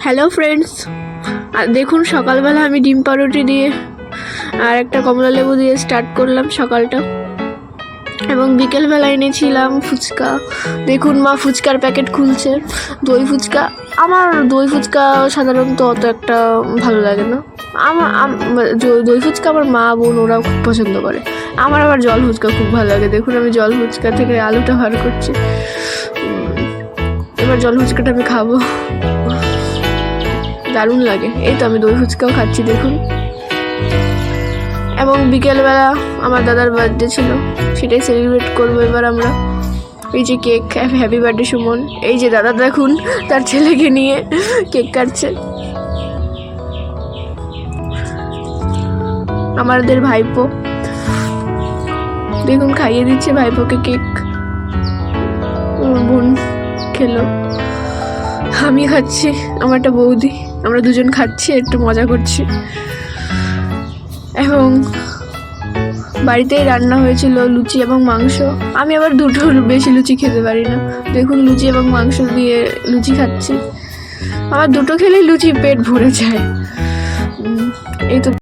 Hello friends দেখুন, সকালবেলা আমি ডিম পাউরুটি দিয়ে আর একটা কমলা লেবু দিয়ে স্টার্ট করলাম সকালটা। এবং বিকেলবেলা এনেছিলাম ফুচকা। দেখুন মা, ফুচকার প্যাকেট খুলছে। দই ফুচকা, আমার দই ফুচকা সাধারণত অত একটা ভালো লাগে না। আমার আম- দই ফুচকা আমার মা, বোন ওরা খুব পছন্দ করে। আমার আবার জল ফুচকা খুব ভালো লাগে। দেখুন, আমি জল ফুচকা থেকে আলুটা ভার করছি। এবার জল ফুচকাটা আমি খাব। দারুণ লাগে। এই তো আমি দই ফুচকাও খাচ্ছি, দেখুন। এবং বিকেলবেলা আমার দাদার বার্থডে ছিল, সেটাই সেলিব্রেট করব এবার আমরা। এই যে কেক হ্যাপি বার্থডে সুমন। এই যে দাদা দেখুন, তার ছেলেকে নিয়ে কেক কাটছে। আমাদের ভাইপো। দেখুন, খাইয়ে দিচ্ছে ভাইপোকে কেক বোন খেলো। আমি খাচ্ছি, আমার একটা বৌদি। আমরা দুজন খাচ্ছি, একটু মজা করছি। এবং বাড়িতেই রান্না হয়েছিল লুচি এবং মাংস। আমি আবার দুটো বেশি লুচি খেতে পারি না। দেখুন, লুচি এবং মাংস দিয়ে লুচি খাচ্ছি। আমার দুটো খেলেই লুচি পেট ভরে যায়। এই তো